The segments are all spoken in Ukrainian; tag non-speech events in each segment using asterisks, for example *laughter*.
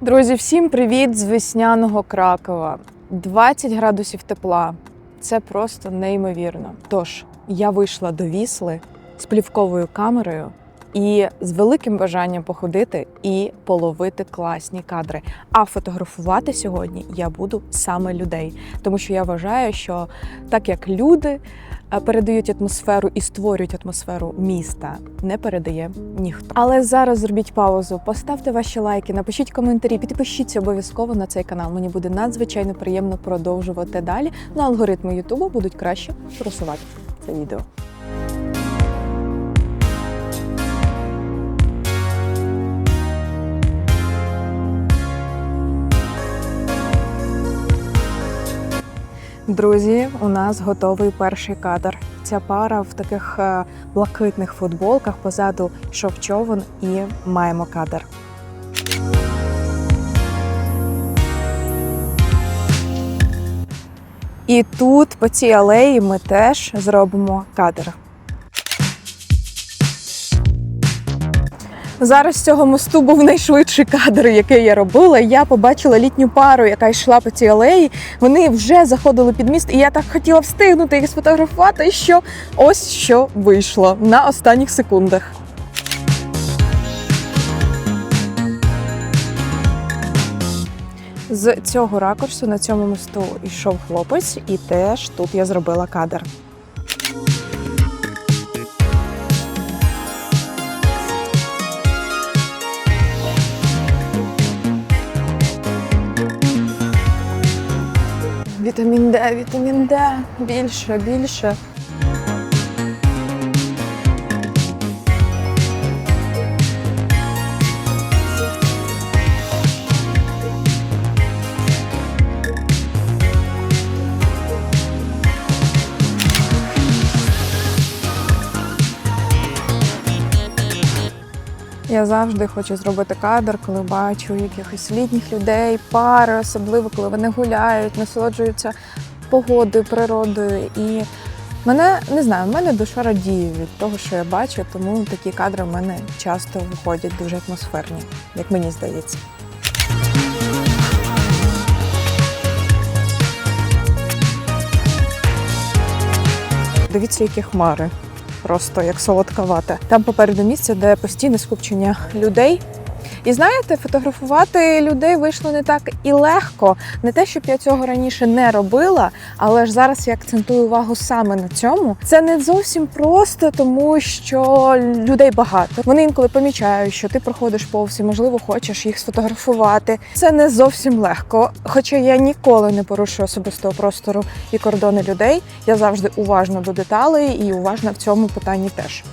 Друзі, всім привіт з весняного Кракова. 20 градусів тепла. Це просто неймовірно. Тож я вийшла до Вісли з плівковою камерою і з великим бажанням походити і половити класні кадри. А фотографувати сьогодні я буду саме людей, тому що я вважаю, що так як люди передають атмосферу і створюють атмосферу міста, не передає ніхто. Але зараз зробіть паузу, поставте ваші лайки, напишіть коментарі, підпишіться обов'язково на цей канал. Мені буде надзвичайно приємно продовжувати далі. Ну, алгоритми Ютубу будуть краще просувати це відео. Друзі, у нас готовий перший кадр. Ця пара в таких е, блакитних футболках позаду йшов човен і маємо кадр. І тут по цій алеї ми теж зробимо кадр. Зараз з цього мосту був найшвидший кадр, який я робила. Я побачила літню пару, яка йшла по цій алеї. Вони вже заходили під міст, і я так хотіла встигнути їх сфотографувати, що ось що вийшло на останніх секундах. З цього ракурсу на цьому мосту йшов хлопець, і теж тут я зробила кадр. Вітамін Д, вітамін Д, більше, більше. Я завжди хочу зробити кадр, коли бачу якихось літніх людей, пари, особливо коли вони гуляють, насолоджуються погодою, природою. І мене не знаю, в мене душа радіє від того, що я бачу, тому такі кадри в мене часто виходять дуже атмосферні, як мені здається. Дивіться, які хмари. Просто як солодка вата. Там попереду місце, де постійне скупчення людей. І знаєте, фотографувати людей вийшло не так і легко. Не те, щоб я цього раніше не робила, але ж зараз я акцентую увагу саме на цьому. Це не зовсім просто, тому що людей багато. Вони інколи помічають, що ти проходиш повз і, можливо, хочеш їх сфотографувати. Це не зовсім легко. Хоча я ніколи не порушую особистого простору і кордони людей. Я завжди уважна до деталей і уважна в цьому питанні теж.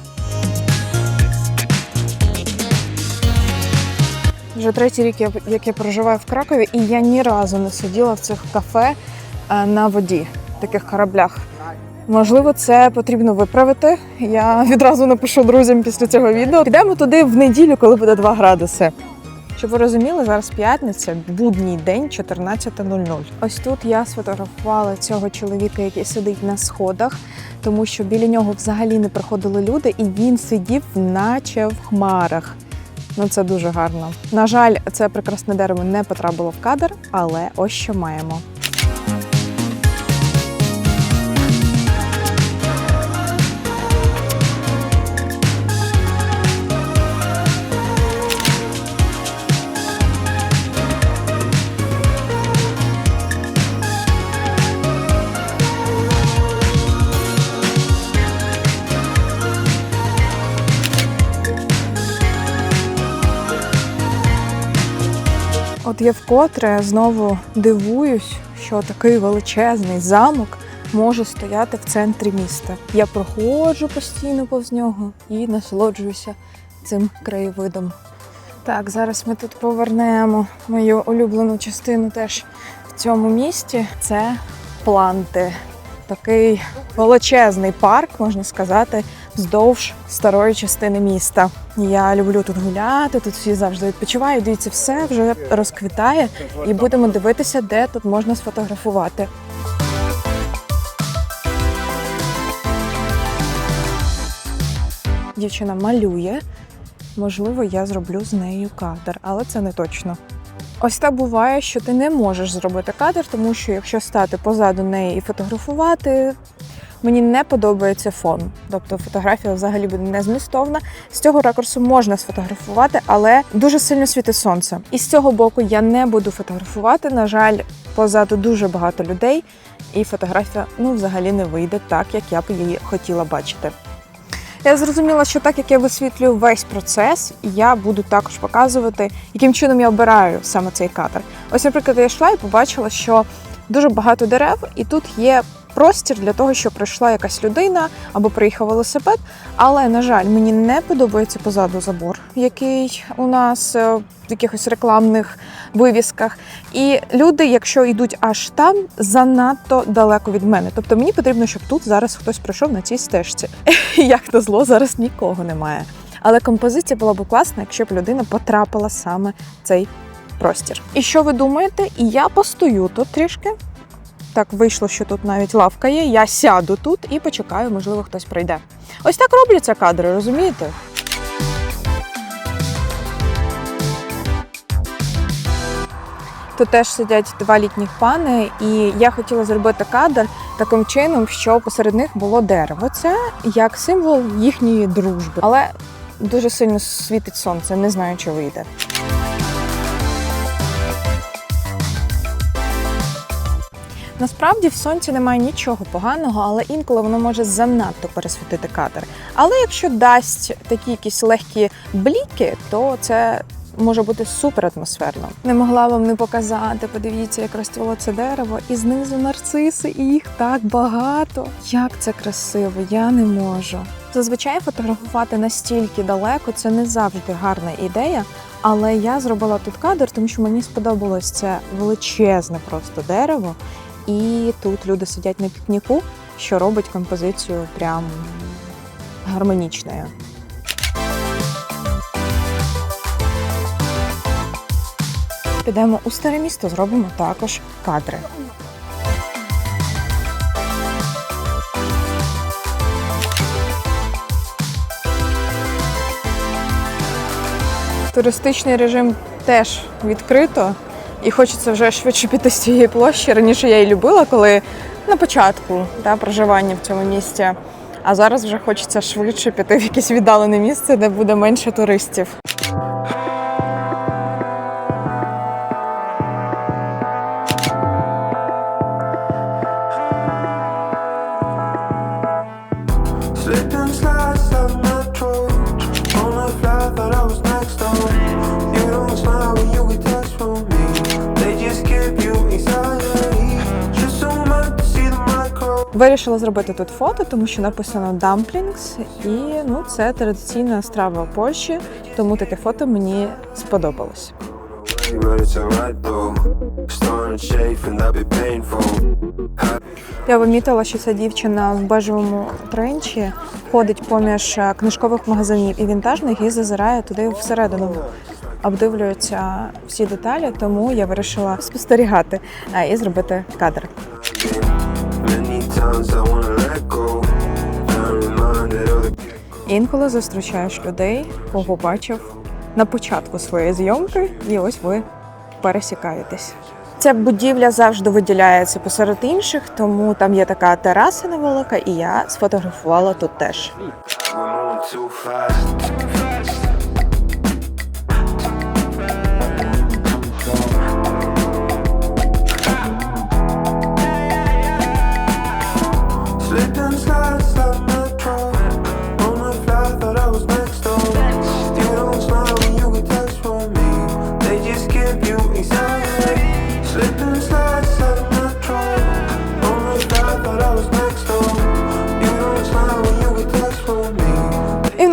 Вже третій рік, як я проживаю в Кракові, і я ні разу не сиділа в цих кафе е, на воді, таких кораблях. Можливо, це потрібно виправити. Я відразу напишу друзям після цього відео. Підемо туди в неділю, коли буде 2 градуси. Щоб ви розуміли, зараз п'ятниця, будній день, 14.00. Ось тут я сфотографувала цього чоловіка, який сидить на сходах, тому що біля нього взагалі не проходили люди, і він сидів, наче в хмарах. Ну, це дуже гарно. На жаль, це прекрасне дерево не потрапило в кадр, але ось що маємо. От я вкотре знову дивуюсь, що такий величезний замок може стояти в центрі міста. Я проходжу постійно повз нього і насолоджуюся цим краєвидом. Так, зараз ми тут повернемо мою улюблену частину теж в цьому місті. Це планти. Такий величезний парк, можна сказати, вздовж старої частини міста. Я люблю тут гуляти, тут всі завжди відпочивають. Дивіться, все вже розквітає, і будемо дивитися, де тут можна сфотографувати. Дівчина малює. Можливо, я зроблю з нею кадр, але це не точно. Ось так буває, що ти не можеш зробити кадр, тому що якщо стати позаду неї і фотографувати, мені не подобається фон. Тобто фотографія взагалі буде незмістовна. З цього ракурсу можна сфотографувати, але дуже сильно світить сонце. І з цього боку я не буду фотографувати. На жаль, позаду дуже багато людей, і фотографія ну взагалі не вийде так, як я б її хотіла бачити. Я зрозуміла, що так як я висвітлюю весь процес, я буду також показувати, яким чином я обираю саме цей кадр. Ось, наприклад, я йшла і побачила, що дуже багато дерев, і тут є простір для того, щоб прийшла якась людина або приїхав велосипед. Але, на жаль, мені не подобається позаду забор, який у нас е, в якихось рекламних вивісках. І люди, якщо йдуть аж там, занадто далеко від мене. Тобто мені потрібно, щоб тут зараз хтось пройшов на цій стежці. *laughs* Як на зло, зараз нікого немає. Але композиція була б класна, якщо б людина потрапила саме в цей простір. І що ви думаєте? Я постою тут трішки. Так вийшло, що тут навіть лавка є. Я сяду тут і почекаю, можливо, хтось прийде. Ось так робляться кадри, розумієте? Тут теж сидять два літніх пани, і я хотіла зробити кадр таким чином, що посеред них було дерево. Це як символ їхньої дружби. Але дуже сильно світить сонце, не знаю, чи вийде. Насправді в сонці немає нічого поганого, але інколи воно може занадто пересвітити кадр. Але якщо дасть такі якісь легкі бліки, то це може бути супер атмосферно. Не могла вам не показати. Подивіться, як розцвіло це дерево, і знизу нарциси, і їх так багато. Як це красиво, я не можу. Зазвичай фотографувати настільки далеко це не завжди гарна ідея. Але я зробила тут кадр, тому що мені сподобалось це величезне просто дерево. І тут люди сидять на пікніку, що робить композицію прям гармонічною. Підемо у старе місто, зробимо також кадри. Туристичний режим теж відкрито, і хочеться вже швидше піти з цієї площі. Раніше я її любила, коли на початку та, проживання в цьому місті. А зараз вже хочеться швидше піти в якесь віддалене місце, де буде менше туристів. Вирішила зробити тут фото, тому що написано dumplings, і ну це традиційна страва Польщі, тому таке фото мені сподобалось. Я помітила, що ця дівчина в бежевому тренчі ходить поміж е, книжкових магазинів і вінтажних і зазирає туди всередину. Обдивлюється всі деталі, тому я вирішила спостерігати е, і зробити кадр. Інколи зустрічаєш людей, кого бачив на початку своєї зйомки, і ось ви пересікаєтесь. Ця будівля завжди виділяється посеред інших, тому там є така тераса невелика, і я сфотографувала тут теж.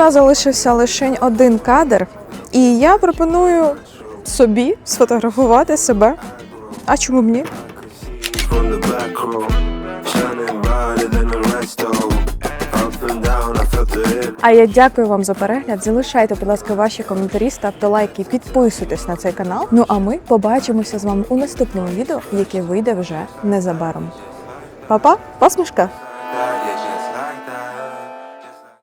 Нас залишився лише один кадр. І я пропоную собі сфотографувати себе. А чому б ні? А я дякую вам за перегляд. Залишайте, будь ласка, ваші коментарі, ставте лайки, підписуйтесь на цей канал. Ну а ми побачимося з вами у наступному відео, яке вийде вже незабаром. Па-па, посмішка!